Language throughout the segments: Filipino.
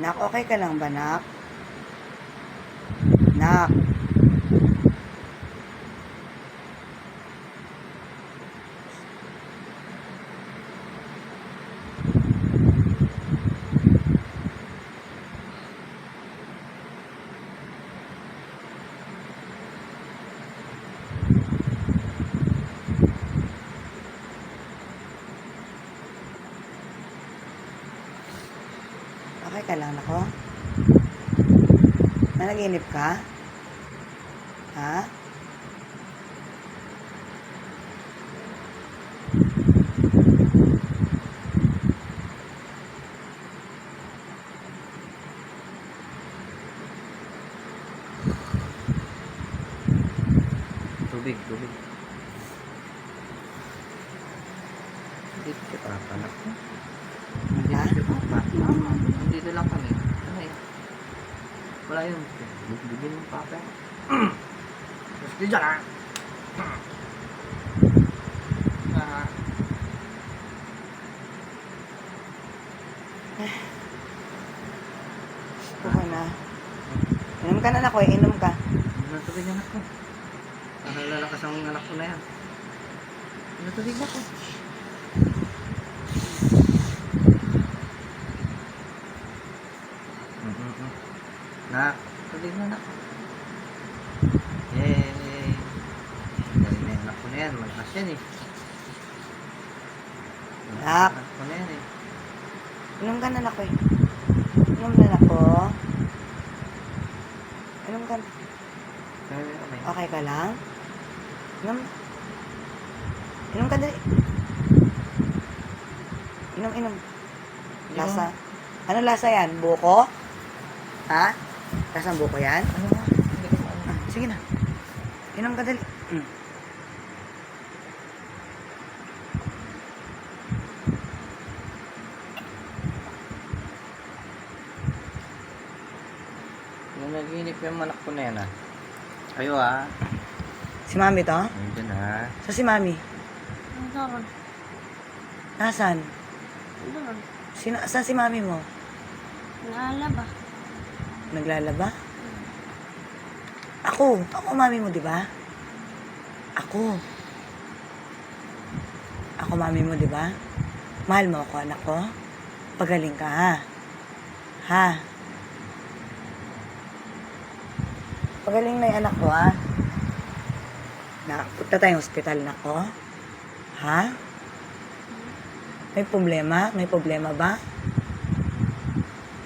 Okay ka lang ba, Nak? Nak. Okay ka lang, nako? Nanaginip ka? Ha? Tubig, tubig. Dito si Papa na. Ha? Dito si Papa. Dito lang kami. Ano yun? Wala yun. Bigyan mo Papa. Gusto dyan ah. Ah. Buka na. Inom ka na, nako. eh. Inom ka. Ano tubig anak ko? Para lalakas ang anak ko na yan. Ano tubig ako? Mm-mm. Nak, tubig na anak ko. Yay! Galing na yung anak ko na yan. Malakas yan eh. Malakas Nak. Anak ko na yan eh. Inom ka na, nako. eh. Inom na, nako. Inom ka na. Okay ka lang? Inom. Inom ka dali. Inom, inom. Lasa. Ano lasa yan? Buko? Ha? Lasang buko yan? Ano nga? Hindi ko alam. Ah, sige na. Inom ka dali. Mm. Nung naginip yung anak ko na yan ah. Kayo ah. Si mami to? Nandiyan ah. Sa si mami? Doon. Nasaan? Doon. Sina saan si mami mo? Naalaba. Naglalaba? Ako. Ako mami mo, di ba? Ako. Ako mami mo, di ba? Mahal mo ako, anak ko? Pagaling ka, ha? Ha? Pagaling na yung anak ko, ha? Na, punta tayong hospital na ko. Ha? May problema? May problema ba?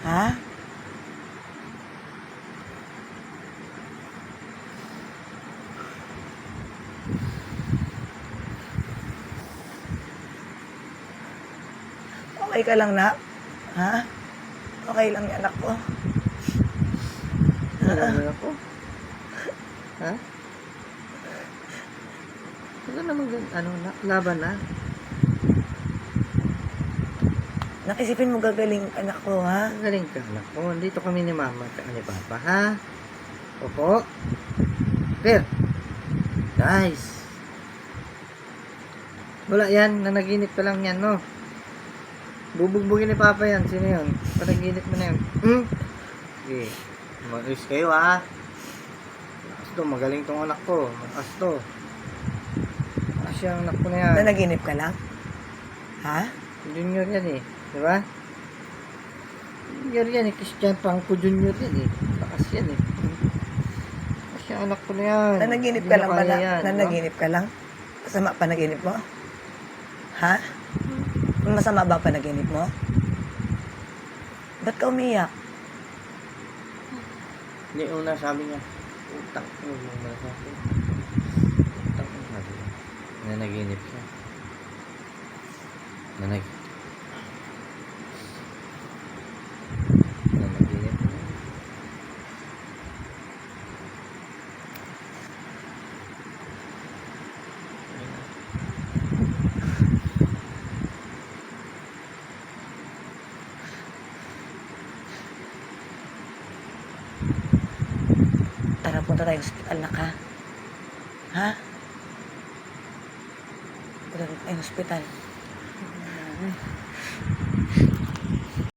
Ha? Okay ka lang na? Ha? Okay lang yan ako. Ano ako? Ha? Ano naman ano na, laban na? Nakisipin mo gagaling anak ko, ha? Galing ka anak ko. Dito kami ni mama at ni papa ha? Opo. Clear. Guys. Wala yan. Nanaginip ka lang yan, no? Bubugbugin ni Papa yan. Sino yun? Panaginip mo na yun. Hmm? Sige. Mag-ayos kayo, ha? Malakas to. Magaling tong anak ko. Malakas to. Malakas yung anak ko na yan. Nanaginip ka lang? Ha? Junior yan eh. Di ba? Junior yan eh. Christian Franco Junior yan eh. Lakas yan eh. Lakas yung anak ko na yan. Nanaginip ka lang na? yan? Nanaginip ka lang? Masama panaginip mo? Ha? Masama ba panaginip mo? Ba't ka umiyak? Hindi, una sabi niya, utang ko mo na sa akin. Utang ko sabi niya. Nanaginip siya. Nanag... Nanaginip siya. Tara, punta tayo hospital na ka. Ha? Punta tayo hospital.